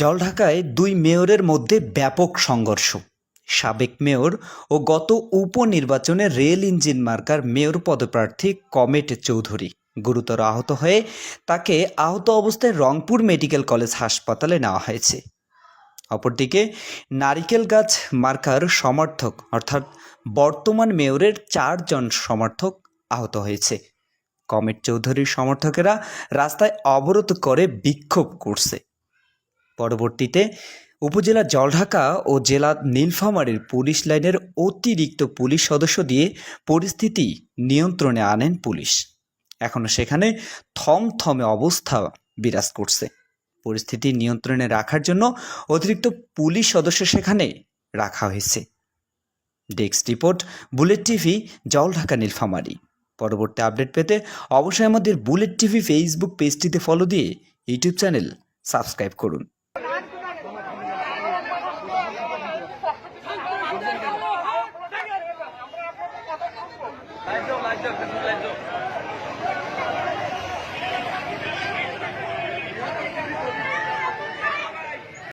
জলঢাকায় দুই মেয়রের মধ্যে ব্যাপক সংঘর্ষ। সাবেক মেয়র ও গত উপনির্বাচনে রেল ইঞ্জিন মার্কার মেয়র পদপ্রার্থী কমেট চৌধুরী গুরুতর আহত হয়ে তাকে আহত অবস্থায় রংপুর মেডিকেল কলেজ হাসপাতালে নেওয়া হয়েছে। অপরদিকে নারিকেল গাছ মার্কার সমর্থক অর্থাৎ বর্তমান মেয়রের চারজন সমর্থক আহত হয়েছে। কমেট চৌধুরীর সমর্থকেরা রাস্তায় অবরোধ করে বিক্ষোভ করছে। পরবর্তীতে উপজেলা জলঢাকা ও জেলা নীলফামারীর পুলিশ লাইনের অতিরিক্ত পুলিশ সদস্য দিয়ে পরিস্থিতি নিয়ন্ত্রণে আনেন পুলিশ। এখনও সেখানে থমথমে অবস্থা বিরাজ করছে। পরিস্থিতি নিয়ন্ত্রণে রাখার জন্য অতিরিক্ত পুলিশ সদস্য সেখানে রাখা হয়েছে। Desk report, bullet TV, Jaldhaka, Nilphamari. পরবর্তী আপডেট পেতে অবশ্যই আমাদের বুলেট টিভি ফেসবুক পেজটিতে ফলো দিয়ে ইউটিউব চ্যানেল সাবস্ক্রাইব করুন। 来坐来坐肯定来坐。